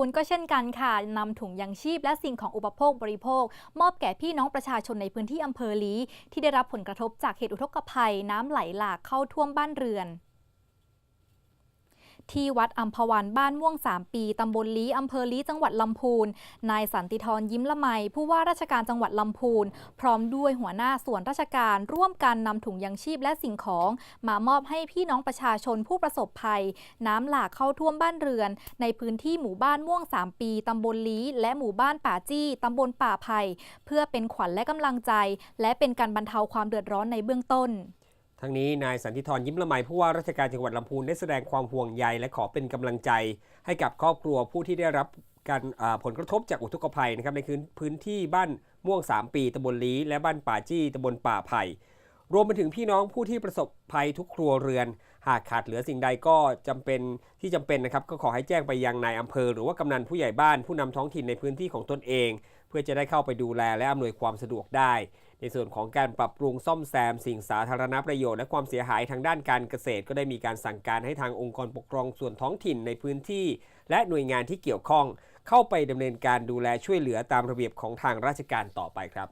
คุณก็เช่นกันค่ะนำถุงยังชีพและสิ่งของอุปโภคบริโภค มอบแก่พี่น้องประชาชนในพื้นที่อำเภอลีที่ได้รับผลกระทบจากเหตุอุทกภัยน้ำไหลหลากเข้าท่วมบ้านเรือน ที่วัดอัมพวันบ้านม่วง 3 ปี ตำบลลี้อำเภอลี้จังหวัดลำพูน นายสันติธรยิ้มละไม ผู้ว่าราชการจังหวัดลำพูน พร้อมด้วยหัวหน้าส่วนราชการร่วมกันนำถุงยังชีพและสิ่งของ มามอบให้พี่น้องประชาชนผู้ประสบภัย น้ำหลากเข้าท่วมบ้านเรือน ในพื้นที่หมู่บ้านม่วง 3 ปีตำบลลี้และหมู่บ้านป่าจี้ตำบลป่าไผ่เพื่อเป็นขวัญและกำลังใจ และเป็นการบรรเทาความเดือดร้อนในเบื้องต้น ทั้งนี้นายสันติธรยิ้มละไมผู้ว่าราชการจังหวัดลำพูนได้แสดงความห่วงใยและขอเป็นกำลังใจ ให้กับครอบครัวผู้ที่ได้รับการผลกระทบจากอุทกภัยนะครับในพื้นพื้นที่บ้านม่วง 3 ปีตำบลลีและบ้านป่าจี้ตำบลป่าไผ่ รวมไปถึงพี่น้องผู้ที่ประสบภัยทุกครัวเรือน หากขาดเหลือสิ่งใดก็จำเป็นที่จำเป็นนะครับ ก็ขอให้แจ้งไปยังนายอำเภอ หรือว่ากำนันผู้ใหญ่บ้านผู้นำท้องถิ่นในพื้นที่ของตนเอง เพื่อจะได้เข้าไปดูแลและอำนวยความสะดวกได้ ในส่วนของการปรับปรุงซ่อมแซม สิ่งสาธารณประโยชน์และความเสียหายทางด้านการเกษตร ก็ได้มีการสั่งการให้ทางองค์กรปกครองส่วนท้องถิ่นในพื้นที่ และหน่วยงานที่เกี่ยวข้อง เข้าไปดำเนินการดูแลช่วยเหลือตามระเบียบของทางราชการต่อไปครับ